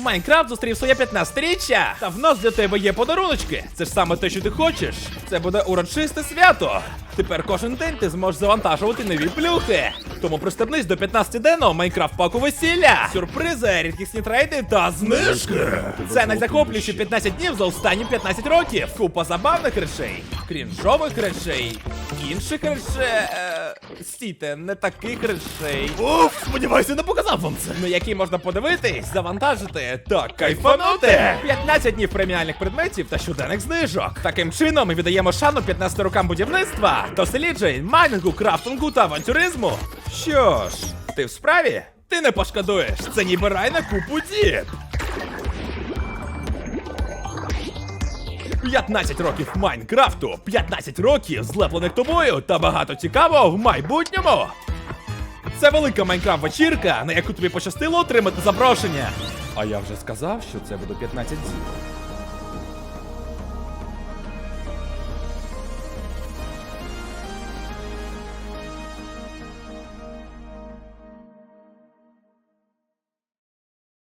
Майнкрафт зустрів своє 15-річчя, та в нас для тебе є подаруночки. Це ж саме те, що ти хочеш. Це буде урочисте свято. Тепер кожен день ти зможеш завантажувати нові плюхи. Тому пристебнись до 15-денного Майнкрафт паку весілля. Сюрпризи, рідкісні трейди та знижки. Це найзахоплюючі 15 днів за останні 15 років. Купа забавних речей, крінжових речей, інших речей. Е, стійте, не таких речей. Уф, сподіваюся, не показав вам це. На які можна подивитись, завантажити та кайфанути. 15 днів преміальних предметів та щоденних знижок. Таким чином ми віддаємо шану 15 рокам будівництва, досліджень, майнінгу, крафтингу та авантюризму. Що ж, ти в справі? Ти не пошкодуєш. Це ніби рай на купу дід. 15 років Майнкрафту, 15 років злеплених тобою та багато цікавого в майбутньому. Це велика Майнкрафт вечірка, на яку тобі пощастило отримати запрошення. А я вже сказав, що це буде 15 днів.